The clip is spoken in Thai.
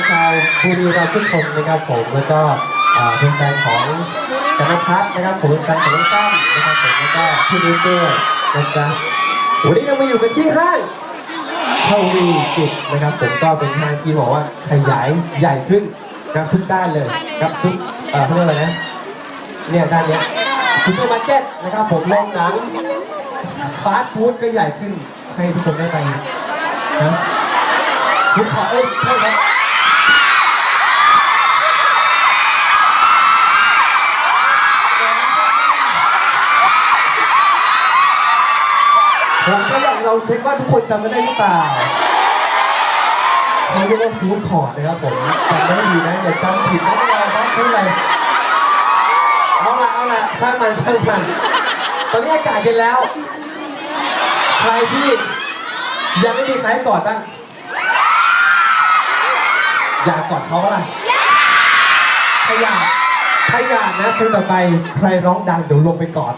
นชาวบุรีรัมย์ทุกคนนะครับผมแล้วก็อ่าแฟนของกันนพัฒนะครับผมเป็นแฟนของน้องตั้มนะครับผมแล้วก็พี่นุ้ยด้วยนะจ๊ะวันนี้เรามาอยู่กันที่ห้างเทวีกิจนะครับผมก็เป็นห้างที่บอกว่าขยายใหญ่ขึ้นนะครับทุกด้านเลยครับซุปเอ่อเขาเรียกอะไรนะเนี่ยด้านเนี้ยซุปเปอร์มาร์เก็ตนะครับผมโรงหนังฟาสต์ฟู้ดก็ใหญ่ขึ้นให้ทุกคนได้ไปนะผมขอเอ้ยโทษครับ ผมก็อยากลองเช็คว่าทุกคนจำกันได้หรือเปล่าเขาเรียกว่าฟู้ดคอร์ดนะครับผมจำได้ดีนะอย่าจำผิดนะไม่เอาครับพูดอะไรเอาละเอาละช่างมันช่างมันตอนนี้อากาศเย็นแล้ว ใครที่ยังไม่มีใครให้กอดบ้างอยากกอดเขาอะไรถ้าอยากถ้าอยากนะเพลงต่อไปใครร้องดังเดี๋ยวลงไปกอด